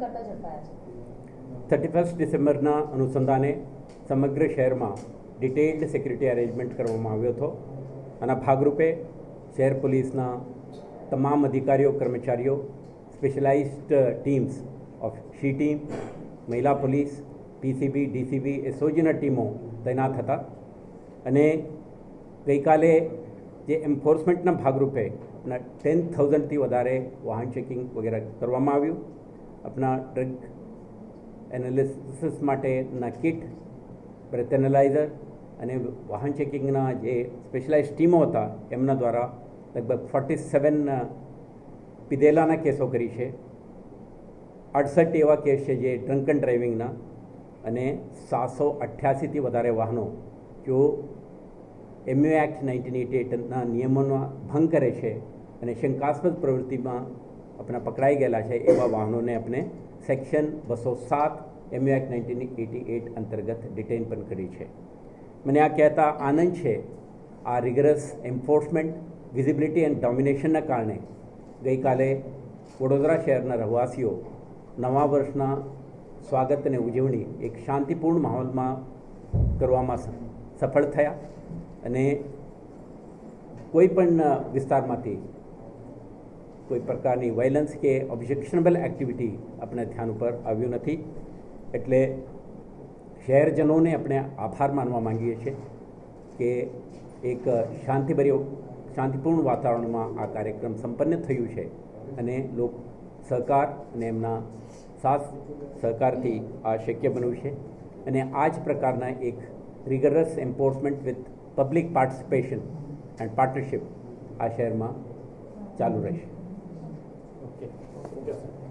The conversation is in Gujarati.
કરતા ઝડપાયા છે. થર્ટી ફર્સ્ટ ડિસેમ્બરના અનુસંધાને સમગ્ર શહેરમાં ડિટેલ્ડ સિક્યુરિટી અરેન્જમેન્ટ કરવામાં આવ્યો હતો આના ભાગરૂપે શહેર પોલીસના તમામ અધિકારીઓ, કર્મચારીઓ specialised teams of she team મહિલા પોલીસ પીસીબી ડીસીબી એસઓજીના ટીમો તૈનાત હતા અને ગઈકાલે જે એન્ફોર્સમેન્ટના ભાગરૂપે ટેન થાઉઝન્ડથી વધારે વાહન ચેકિંગ વગેરે કરવામાં આવ્યું. આપણા ડ્રગ એનાલિસિસ માટેના કિટ બ્રેથ એનાલાઇઝર અને વાહન ચેકિંગના જે સ્પેશિયલાઇઝ ટીમો હતા, એમના દ્વારા લગભગ ફોર્ટી સેવન પીધેલાના કેસો કરી છે. અડસઠ એવા કેસ છે જે ડ્રંકન ડ્રાઇવિંગના અને સાતસો અઠ્યાસીથી વધારે વાહનો જો એમયુ એક્ટ નાઇન્ટીન એટી એટના નિયમોનો ભંગ કરે છે અને શંકાસ્પદ પ્રવૃત્તિમાં આપણા પકડાઈ ગયેલા છે એવા વાહનોને આપણે સેક્શન બસો સાત MU act nineteen eighty eight અંતર્ગત ડિટેન પણ કરી છે મને આ કહેતા આનંદ છે આ રિગરસ એન્ફોર્સમેન્ટ વિઝિબિલિટી એન્ડ ડોમિનેશનના કારણે ગઈકાલે વડોદરા શહેરના રહેવાસીઓ નવા વર્ષના સ્વાગત અને ઉજવણી એક શાંતિપૂર્ણ માહોલમાં કરવામાં સફળ થયા અને કોઈ પણ વિસ્તારમાંથી કોઈ પ્રકારની વાયલન્સ કે ઓબ્જેક્શનેબલ એક્ટિવિટી આપણે ધ્યાન ઉપર આવ્યું નથી. એટલે શહેરજનોને આપણે આભાર માનવા માંગીએ છીએ કે એક શાંતિભર્યો, શાંતિપૂર્ણ વાતાવરણમાં આ કાર્યક્રમ સંપન્ન થયું છે અને લોક સહકાર અને એમના સાથ સહકારથી આ શક્ય બન્યું છે. અને આ જ પ્રકારના એક rigorous enforcement with public participation and partnership આ શહેરમાં ચાલુ રહેશે. 이렇게 옮겼습니다.